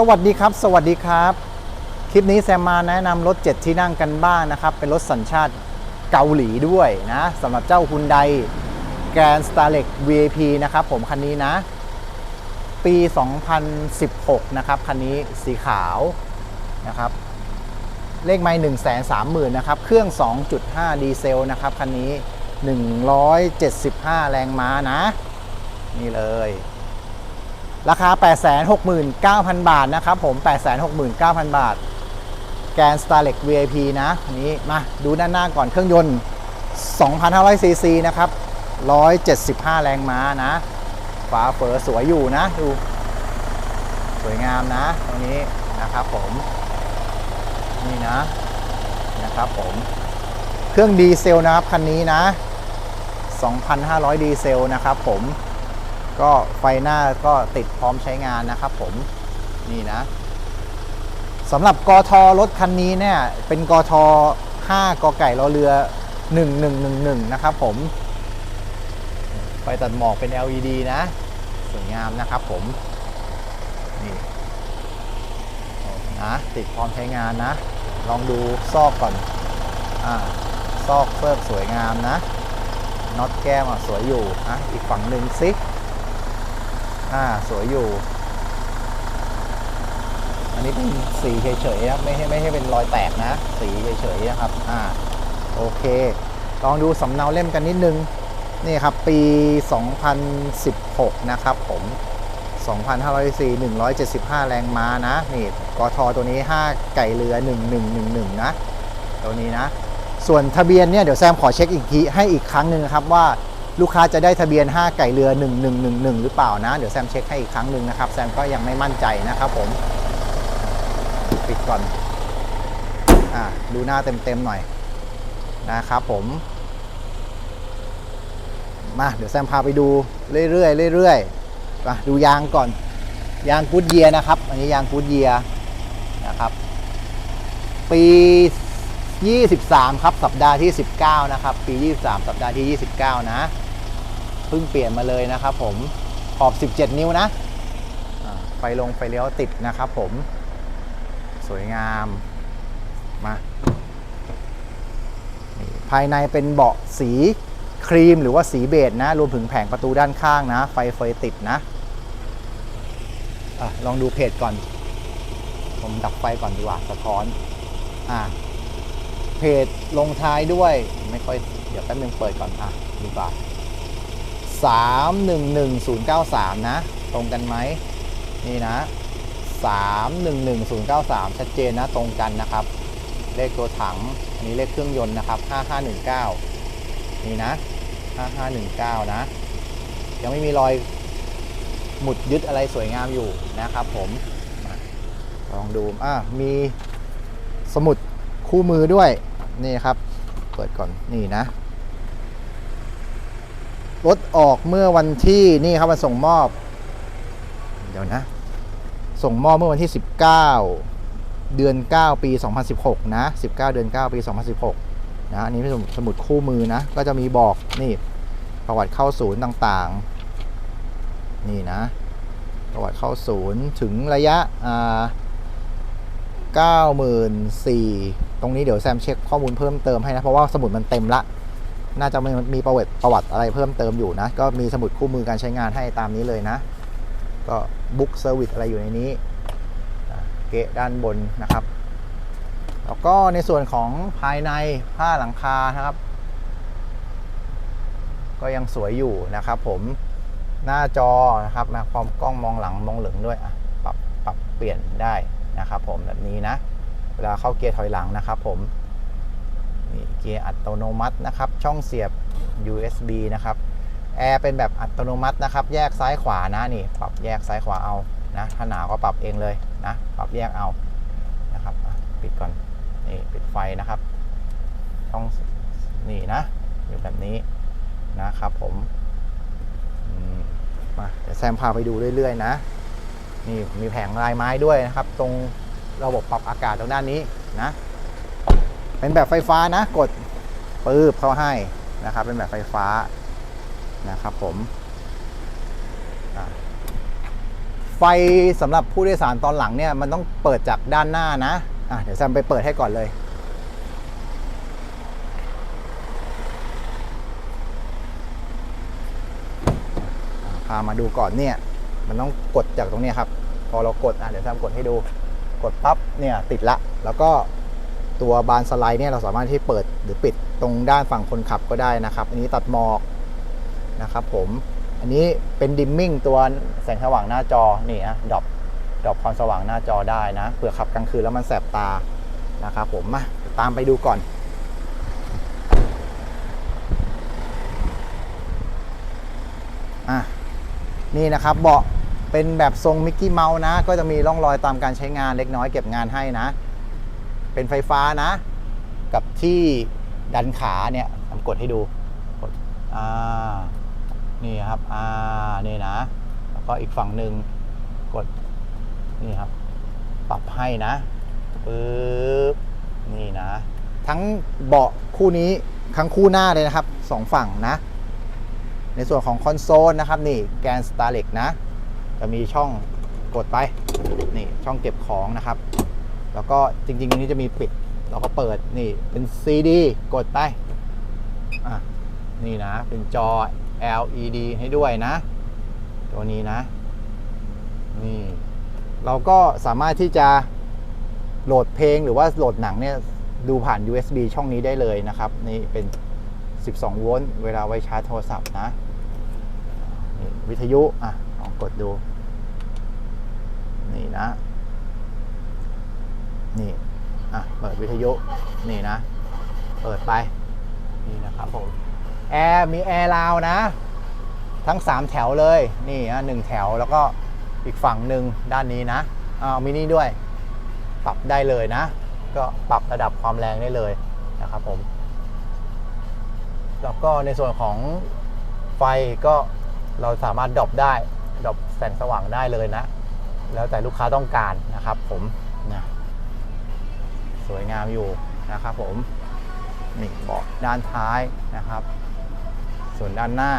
สวัสดีครับ สวัสดีครับ คลิปนี้แซมมาแนะนำรถ 7 ที่นั่งกันบ้างนะครับ เป็นรถสัญชาติเกาหลีด้วยนะสำหรับเจ้า Hyundai Grand Starlet VIP นะครับผมคันนี้นะ ปี 2016 นะครับ คันนี้สีขาวนะครับ เลขไม่1 3 0 0 0 0 นะครับ เครื่อง 2.5 ดีเซลนะครับ คันนี้ 175 แรงม้านะ นี่เลย ราคา 869,000 บาทนะครับผม 869,000 บาท แกน Starlet VIP นะนนี้มาดูด้านหน้าก่อนเครื่องยนต์ 2,500 ซีซีนะครับ 175 แรงม้านะ ฝาเฝอสวยอยู่นะ ดู สวยงามนะ ตรงนี้นะครับผม นี่นะ นะครับผม เครื่องดีเซลนะครับ คันนี้นะ 2,500 ดีเซลนะครับผม ก็ไฟหน้าก็ติดพร้อมใช้งานนะครับผมนี่นะสำหรับกทรถคันนี้เนี่ยเป็นกท5กไก่รอเรือ 1111 นะครับผมไฟตัดหมอกเป็น LED นะสวยงามนะครับผมนี่นะติดพร้อมใช้งานนะ ลองดูซอกก่อนอ่าซอกเฟิร์สวยงามนะน็อตแก้มสวยอยู่นะอีกฝั่งหนึ่งซิ อ่าสวยอยู่ อันนี้เป็นสีเฉยๆนะไม่ให้ไม่ให้เป็นรอยแตกนะ สีเฉยๆนะครับ อ่าโอเค ลองดูสำเนาเล่มกันนิดนึง นี่ครับ ปี 2016 นะครับผม 2,504 175 แรงม้านะ นี่กทตัวนี้ 5 ไก่เรือ 1111 นะ ตัวนี้นะ ส่วนทะเบียนเนี่ย เดี๋ยวแซมขอเช็คอีกทีให้อีกครั้งหนึ่งนะครับว่า ลูกค้าจะได้ทะเบียน 5 ไก่เรือ 1111 หรือเปล่านะ เดี๋ยวแซมเช็คให้อีกครั้งหนึ่งนะครับ แซมก็ยังไม่มั่นใจนะครับผม ปิดก่อนอ่าดูหน้าเต็มๆหน่อยนะครับผม มาเดี๋ยวแซมพาไปดูเรื่อยๆเรื่อยๆมาดูยางก่อน ยางกูดเยียนะครับ อันนี้ยางกูดเยียนะครับ ปี 23 ครับ สัปดาห์ที่ 19 นะครับ ปี 23 สัปดาห์ที่ 29 นะ เพิ่งเปลี่ยนมาเลยนะครับผมขอบ 17 นิ้วนะไฟลงไฟเลี้ยวติดนะครับผม สวยงามมานี่ภายในเป็นเบาะสีครีมหรือว่าสีเบจนะ รวมถึงแผงประตูด้านข้างนะ ไฟเฟยติดนะอะลองดูเพจก่อน ผมดับไฟก่อนดีกว่าสะท้อนอ่าเพจลงท้ายด้วยไม่ค่อย เดี๋ยวแป๊บนึงเปิดก่อนอะดีกว่า สามหนึ่งหนึ่งศูนย์เก้าสามนะ ตรงกันไหมนี่นะสามหนึ่งหนึ่งศูนย์เก้าสามชัดเจนนะตรงกันนะครับ เลขตัวถัง อันนี้เลขเครื่องยนต์นะครับห้าห้าหนึ่งเก้านี่นะห้าห้าหนึ่งเก้านะ ยังไม่มีรอยหมุดยึดอะไรสวยงามอยู่นะครับผมลองดูอะมีสมุดคู่มือด้วย นี่ครับ เปิดก่อนนี่นะ รถออกเมื่อวันที่นี่ครับมาส่งมอบ เดี๋ยวนะ ส่งมอบเมื่อวันที่ 19 เดือน 9 ปี 2016 นะ 19 เดือน 9 ปี 2016 นะอันนี้เป็นสมุดคู่มือนะ ก็จะมีบอกนี่ประวัติเข้าศูนย์ต่างๆ นี่นะ ประวัติเข้าศูนย์ถึงระยะอ่า94,000ตรงนี้เดี๋ยวแซมเช็คข้อมูลเพิ่มเติมให้นะ เพราะว่าสมุดมันเต็มละ น่าจะมีมีประวัติประวัติอะไรเพิ่มเติมอยู่นะ ก็มีสมุดคู่มือการใช้งานให้ตามนี้เลยนะ ก็บุ๊กเซอร์วิสอะไรอยู่ในนี้เกะด้านบนนะครับ แล้วก็ในส่วนของภายในผ้าหลังคานะครับ ก็ยังสวยอยู่นะครับผมหน้าจอนะครับมาความกล้องมองหลังมองเหลืองด้วยอะปรับปรับเปลี่ยนได้นะครับผมแบบนี้นะ เวลาเข้าเกียร์ถอยหลังนะครับผม เกียร์อัตโนมัตินะครับ ช่องเสียบ USB นะครับแอร์เป็นแบบอัตโนมัตินะครับ แยกซ้ายขวานะนี่ปรับแยกซ้ายขวาเอานะถ้าหนาวก็ปรับเองเลยนะปรับแยกเอานะครับปิดก่อนนี่ปิดไฟนะครับช่องนี่นะอยู่แบบนี้นะครับผมมมาเดี๋ยวแซมพาไปดูเรื่อยๆนะนี่มีแผงลายไม้ด้วยนะครับ ตรงระบบปรับอากาศตรงด้านนี้นะ เป็นแบบไฟฟ้านะ กดปื๊บเข้าให้นะครับ เป็นแบบไฟฟ้านะครับผมไฟสำหรับผู้โดยสารตอนหลังเนี่ยมันต้องเปิดจากด้านหน้านะอะเดี๋ยวแซมไปเปิดให้ก่อนเลยพามาดูก่อนเนี่ย มันต้องกดจากตรงนี้ครับ พอเรากดอะเดี๋ยวแซมกดให้ดู กดปั๊บเนี่ยติดละ แล้วก็ ตัวบานสไลด์เนี่ยเราสามารถที่เปิดหรือปิดตรงด้านฝั่งคนขับก็ได้นะครับ อันนี้ตัดหมอกนะครับผมอันนี้เป็นดิมมิ่งตัวแสงสว่างหน้าจอนี่นะดรอปดรอปความสว่างหน้าจอได้นะเผื่อขับกลางคืนแล้วมันแสบตานะครับผมมาตามไปดูก่อนอะนี่นะครับเบาะเป็นแบบทรงมิกกี้เมาส์นะ ก็จะมีร่องรอยตามการใช้งานเล็กน้อยเก็บงานให้นะ เป็นไฟฟ้านะ กับที่ดันขาเนี่ยผมกดให้ดูกดอ่านี่ครับอ่านี่นะ แล้วก็อีกฝั่งหนึ่งกดนี่ครับ ปรับให้นะปึ๊บนี่นะ ทั้งเบาะคู่นี้ทั้งคู่หน้าเลยนะครับสองฝั่งนะ ในส่วนของคอนโซลนะครับนี่แกนสตาร์เล็กนะ จะมีช่องกดไป นี่ช่องเก็บของนะครับ แล้วก็จริงๆตรงนี้จะมีปิดเราก็เปิดนี่เป็น CD กดไปอะนี่นะ เป็นจอ LED ให้ด้วยนะ ตัวนี้นะ นี่ เราก็สามารถที่จะโหลดเพลงหรือว่าโหลดหนังเนี่ยดูผ่าน USB ช่องนี้ได้เลยนะครับ นี่เป็น 12 โวลต์เวลาไว้ชาร์จโทรศัพท์นะนี่วิทยุ อะลองกดดู นี่นะ นี่อะเปิดวิทยุนี่นะ เปิดไปนี่นะครับผมแอร์มีแอร์ราวนะ ทั้ง 3 แถวเลยนี่นะหนึ่งแถวแล้วก็อีกฝั่งหนึ่งด้านนี้นะเอามินิด้วย ปรับได้เลยนะ ก็ปรับระดับความแรงได้เลยนะครับผม แล้วก็ในส่วนของไฟก็เราสามารถดรอปได้ดรอปแสงสว่างได้เลยนะ แล้วแต่ลูกค้าต้องการนะครับผมนะ สวยงามอยู่นะครับผมนี่เบาะด้านท้ายนะครับ ส่วนด้านหน้า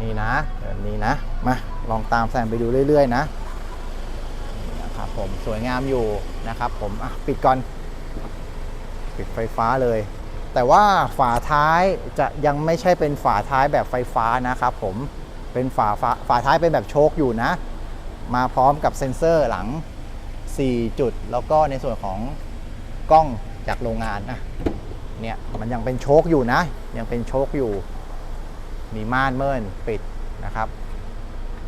นี่นะแบบนี้นะมาลองตามแซมไปดูเรื่อย ๆ นะนี่นะครับผมสวยงามอยู่นะครับผมอะปิดก่อน ปิดไฟฟ้าเลย แต่ว่าฝาท้ายจะยังไม่ใช่เป็นฝาท้ายแบบไฟฟ้านะครับผมเป็นฝาฝาฝาท้ายเป็นแบบโชคอยู่นะ มาพร้อมกับเซ็นเซอร์หลัง 4 จุด แล้วก็ในส่วนของ กล้องจากโรงงานนะเนี่ยมันยังเป็นโชคอยู่นะ ยังเป็นโชคอยู่ มีม่านเมินปิดนะครับ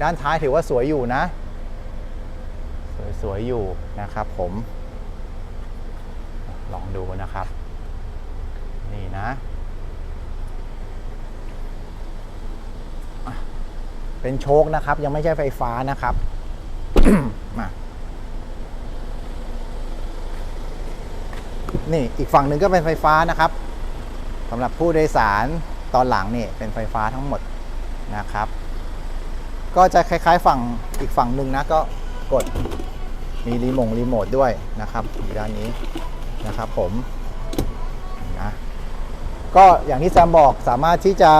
ด้านท้ายถือว่าสวยอยู่นะ สวยๆอยู่นะครับผม ลองดูนะครับ นี่นะอะเป็นโชคนะครับ ยังไม่ใช่ไฟฟ้านะครับมา นี่อีกฝั่งหนึ่งก็เป็นไฟฟ้านะครับสำหรับผู้โดยสารตอนหลังนี่เป็นไฟฟ้าทั้งหมดนะครับ ก็จะคล้ายๆฝั่งอีกฝั่งหนึ่งนะก็กดมีรีโมงรีโมทด้วยนะครับอยู่ด้านนี้นะครับผมนะก็อย่างที่แซมบอกสามารถที่จะ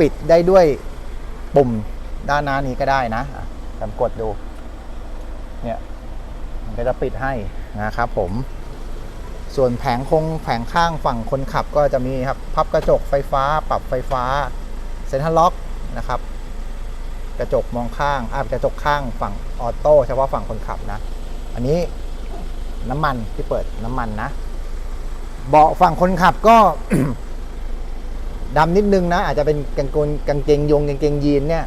ปิดได้ด้วยปุ่มด้านหน้านี้ก็ได้นะอะแซมกดดูเนี่ยมันก็จะปิดให้นะครับผม ส่วนแผงคงแผงข้างฝั่งคนขับก็จะมีครับพับกระจกไฟฟ้า ปรับไฟฟ้าเซ็นทรัลล็อกนะครับ กระจกมองข้างอ่ากระจกข้างฝั่งออโต้เฉพาะฝั่งคนขับนะ อันนี้น้ำมันที่เปิดน้ำมันนะ เบาะฝั่งคนขับก็ดำนิดนึงนะ อาจจะเป็นกางเกงกางเกงยงกางเกงยีนเนี่ย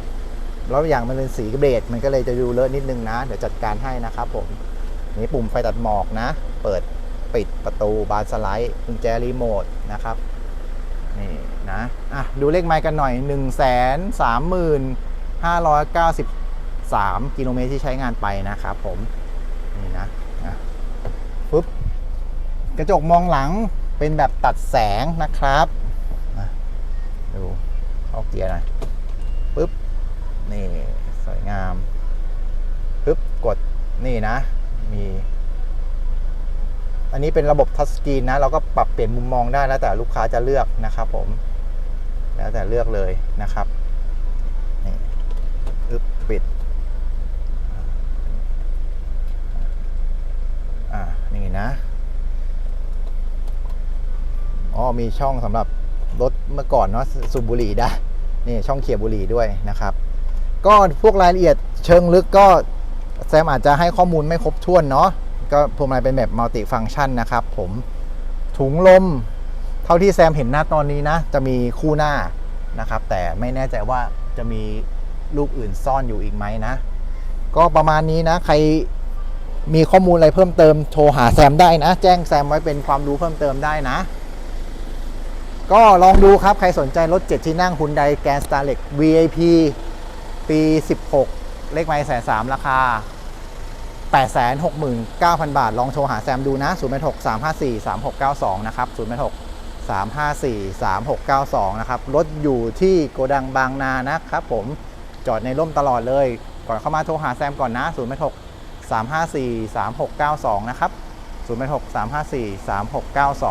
แล้วอย่างมันเป็นสีเบจมันก็เลยจะดูเลอะนิดนึงนะ เดี๋ยวจัดการให้นะครับผมนี่ปุ่มไฟตัดหมอกนะ เปิด ปิดประตูบานสไลด์กุญแจรีโมทนะครับนี่นะอะดูเลขไมล์กันหน่อย 1 3 5 9 3 กิโลเมตรที่ใช้งานไปนะครับผมนี่นะนะปุ๊บกระจกมองหลังเป็นแบบตัดแสงนะครับดูเข้าเกียร์หน่อยปุ๊บนี่สวยงามปุ๊บกดนี่นะมี อันนี้เป็นระบบทัชสกรีนนะ เราก็ปรับเปลี่ยนมุมมองได้แล้วแต่ลูกค้าจะเลือกนะครับผม แล้วแต่เลือกเลยนะครับนี่อึบปิดอ่านี่นะอ๋อมีช่องสำหรับรถเมื่อก่อนเนาะสูบบุหรี่ด้นี่ช่องเขี่ยบุหรี่ด้วยนะครับ ก็พวกรายละเอียดเชิงลึกก็แซมอาจจะให้ข้อมูลไม่ครบถ้วนเนาะ ก็พวงมาลัยเป็นแบบมัลติฟัง c t ชันนะครับผมถุงลม เท่าที่แซมเห็นหน้าตอนนี้นะ จะมีคู่หน้านะครับ แต่ไม่แน่ใจว่าจะมีลูกอื่นซ่อนอยู่อีกไหมนะ ก็ประมาณนี้นะ ใครมีข้อมูลอะไรเพิ่มเติมโทรหาแซมได้นะ แจ้งแซมไว้เป็นความรู้เพิ่มเติมได้นะ ก็ลองดูครับใครสนใจรถ 7 ที่นั่ง Hyundai Grand Starlet VIP ปี 16 เลขไม้แสนสามราคา 869,000 บาท ลองโทรหาแซมดูนะ 0 6 3 5 4 3 6 9 2 นะครับ 0 6 3 5 4 3 6 9 2 นะครับ รถอยู่ที่โกดังบางนานะครับผม จอดในร่มตลอดเลย ก่อนเข้ามาโทรหาแซมก่อนนะ 0 6 3 5 4 3 6 9 2 นะครับ 0 6 3 5 4 3 6 9 2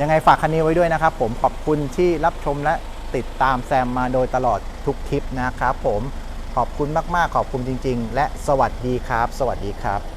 ยังไงฝากคันนี้ไว้ด้วยนะครับผม ขอบคุณที่รับชมและติดตามแซมมาโดยตลอดทุกคลิปนะครับผม ขอบคุณมาก ๆ ขอบคุณจริง ๆ และสวัสดีครับ สวัสดีครับ